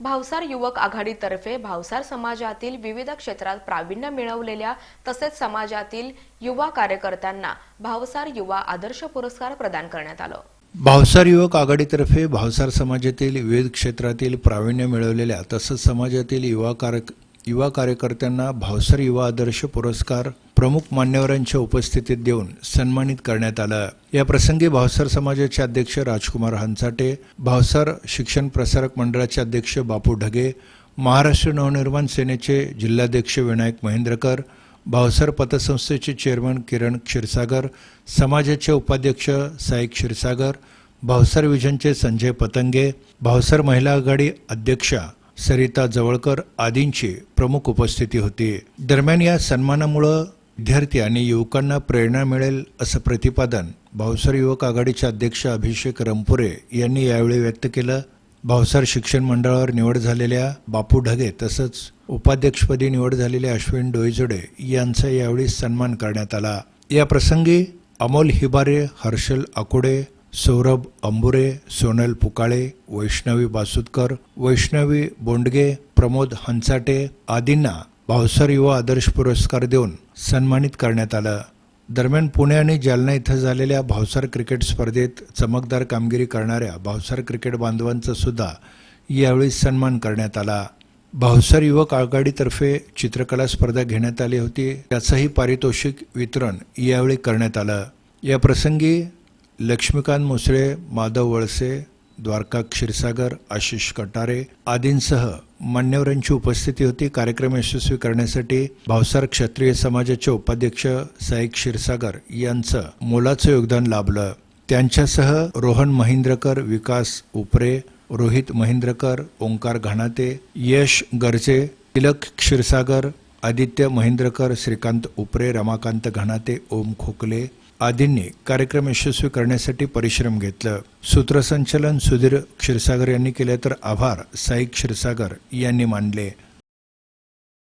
भावसार युवक आघाडीतर्फे भावसार समाजातील विविध क्षेत्रात प्रावीण्य मिळवलेल्या तसेच समाजातील युवा कार्यकर्त्यांना भावसार युवा आदर्श पुरस्कार प्रदान करण्यात आलं. भावसार युवक आघाडीतर्फे भावसार समाजातील विविध क्षेत्रातील प्रावीण्य मिळवलेल्या तसंच समाजातील युवा कार्य युवा कार्यकर्त्यांना भावसार युवा आदर्श पुरस्कार प्रमुख मान्यवरांच्या उपस्थितीत देऊन सन्मानित करण्यात आलं. या प्रसंगी भावसर समाजाचे अध्यक्ष राजकुमार हंचाटे भावसर शिक्षण प्रसारक मंडळाचे अध्यक्ष बापू ढगे महाराष्ट्र नवनिर्माण सेनेचे जिल्हाध्यक्ष विनायक महेंद्रकर भावसर पतसंस्थेचे चेअरमन किरण क्षीरसागर समाजाचे उपाध्यक्ष साई क्षीरसागर भावसर विजनचे संजय पतंगे भावसर महिला आघाडी अध्यक्षा सरिता जवळकर आदींची प्रमुख उपस्थिती होती. दरम्यान या सन्मानामुळं विद्यार्थी आणि युवकांना प्रेरणा मिळेल असं प्रतिपादन भावसर युवक आघाडीचे अध्यक्ष अभिषेक रंपुरे यांनी यावेळी व्यक्त केलं. भावसार शिक्षण मंडळावर निवड झालेल्या बापू ढगे तसंच उपाध्यक्षपदी निवड झालेल्या अश्विन डोईजोडे यांचा यावेळी सन्मान करण्यात आला. या प्रसंगी अमोल हिबारे हर्षल आकुडे सौरभ अंबुरे सोनल पुकाळे वैष्णवी बासुदकर वैष्णवी बोंडगे प्रमोद हंचाटे आदींना भावसार युवा आदर्श पुरस्कार देऊन सन्मानित करण्यात आलं. दरम्यान पुणे आणि जालना इथं झालेल्या भावसार क्रिकेट स्पर्धेत चमकदार कामगिरी करणाऱ्या भावसार क्रिकेट बांधवांचा सुद्धा यावेळी सन्मान करण्यात आला. भावसार युवक आघाडीतर्फे चित्रकला स्पर्धा घेण्यात आली होती. त्याचंही पारितोषिक वितरण यावेळी करण्यात आलं. या प्रसंगी लक्ष्मीकांत मुसळे माधव वळसे द्वारका क्षीरसागर आशिष कटारे आदींसह मान्यवरांची उपस्थिती होती. कार्यक्रम यशस्वी करण्यासाठी भावसार क्षत्रिय समाजाचे उपाध्यक्ष साई क्षीरसागर यांचं मोलाचं योगदान लाभलं. त्यांच्यासह रोहन महिंद्रकर विकास उपरे रोहित महिंद्रकर ओंकार घाणाते यश गरजे तिलक क्षीरसागर आदित्य महिंद्रकर श्रीकांत उपरे रमाकांत घाणाते ओम खोकले आदींनी कार्यक्रम यशस्वी करण्यासाठी परिश्रम घेतलं. सूत्रसंचलन सुधीर क्षीरसागर यांनी केले तर आभार साई क्षीरसागर यांनी मानले.